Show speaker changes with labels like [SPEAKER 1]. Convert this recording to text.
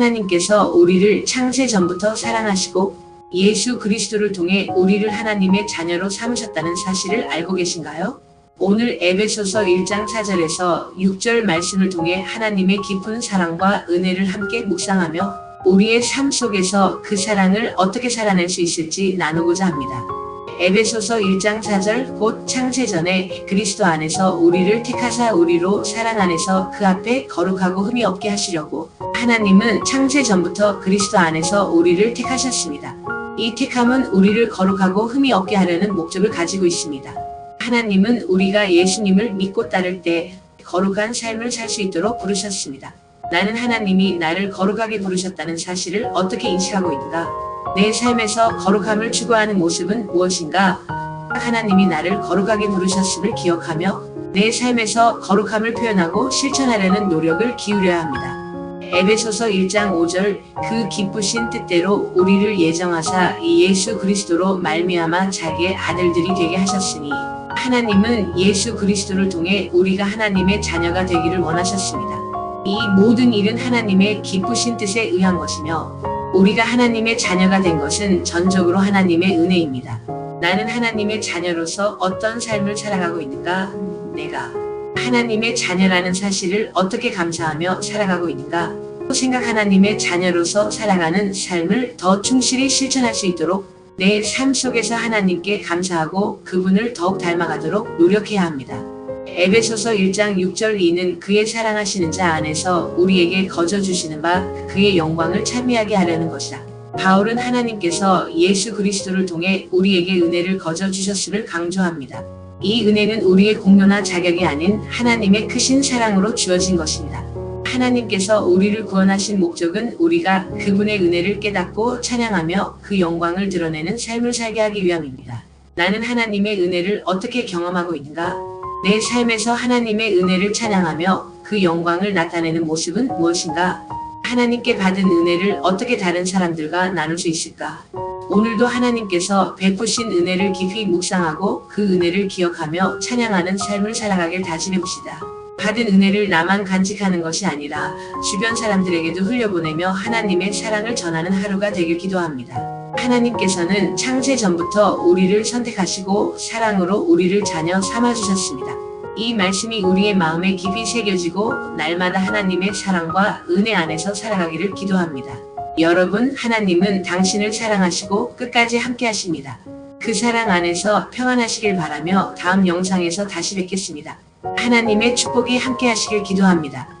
[SPEAKER 1] 하나님께서 우리를 창세 전부터 사랑하시고 예수 그리스도를 통해 우리를 하나님의 자녀로 삼으셨다는 사실을 알고 계신가요? 오늘 에베소서 1장 4절에서 6절 말씀을 통해 하나님의 깊은 사랑과 은혜를 함께 묵상하며 우리의 삶 속에서 그 사랑을 어떻게 살아낼 수 있을지 나누고자 합니다. 에베소서 1장 4절 곧 창세 전에 그리스도 안에서 우리를 택하사 우리로 사랑 안에서 그 앞에 거룩하고 흠이 없게 하시려고 하나님은 창세 전부터 그리스도 안에서 우리를 택하셨습니다. 이 택함은 우리를 거룩하고 흠이 없게 하려는 목적을 가지고 있습니다. 하나님은 우리가 예수님을 믿고 따를 때 거룩한 삶을 살 수 있도록 부르셨습니다. 나는 하나님이 나를 거룩하게 부르셨다는 사실을 어떻게 인식하고 있는가? 내 삶에서 거룩함을 추구하는 모습은 무엇인가? 하나님이 나를 거룩하게 부르셨음을 기억하며 내 삶에서 거룩함을 표현하고 실천하려는 노력을 기울여야 합니다. 에베소서 1장 5절 그 기쁘신 뜻대로 우리를 예정하사 이 예수 그리스도로 말미암아 자기의 아들들이 되게 하셨으니 하나님은 예수 그리스도를 통해 우리가 하나님의 자녀가 되기를 원하셨습니다. 이 모든 일은 하나님의 기쁘신 뜻에 의한 것이며 우리가 하나님의 자녀가 된 것은 전적으로 하나님의 은혜입니다. 나는 하나님의 자녀로서 어떤 삶을 살아가고 있는가? 내가 하나님의 자녀라는 사실을 어떻게 감사하며 살아가고 있는가? 또 생각 하나님의 자녀로서 살아가는 삶을 더 충실히 실천할 수 있도록 내 삶 속에서 하나님께 감사하고 그분을 더욱 닮아가도록 노력해야 합니다. 에베소서 1장 6절 이는 그의 사랑하시는 자 안에서 우리에게 거저 주시는 바 그의 영광을 찬미하게 하려는 것이다. 바울은 하나님께서 예수 그리스도를 통해 우리에게 은혜를 거저 주셨음을 강조합니다. 이 은혜는 우리의 공로나 자격이 아닌 하나님의 크신 사랑으로 주어진 것입니다. 하나님께서 우리를 구원하신 목적은 우리가 그분의 은혜를 깨닫고 찬양하며 그 영광을 드러내는 삶을 살게 하기 위함입니다. 나는 하나님의 은혜를 어떻게 경험하고 있는가? 내 삶에서 하나님의 은혜를 찬양하며 그 영광을 나타내는 모습은 무엇인가? 하나님께 받은 은혜를 어떻게 다른 사람들과 나눌 수 있을까? 오늘도 하나님께서 베푸신 은혜를 깊이 묵상하고 그 은혜를 기억하며 찬양하는 삶을 살아가길 다짐해봅시다. 받은 은혜를 나만 간직하는 것이 아니라 주변 사람들에게도 흘려보내며 하나님의 사랑을 전하는 하루가 되길 기도합니다. 하나님께서는 창세 전부터 우리를 선택하시고 사랑으로 우리를 자녀 삼아주셨습니다. 이 말씀이 우리의 마음에 깊이 새겨지고 날마다 하나님의 사랑과 은혜 안에서 살아가기를 기도합니다. 여러분, 하나님은 당신을 사랑하시고 끝까지 함께 하십니다. 그 사랑 안에서 평안하시길 바라며 다음 영상에서 다시 뵙겠습니다. 하나님의 축복이 함께 하시길 기도합니다.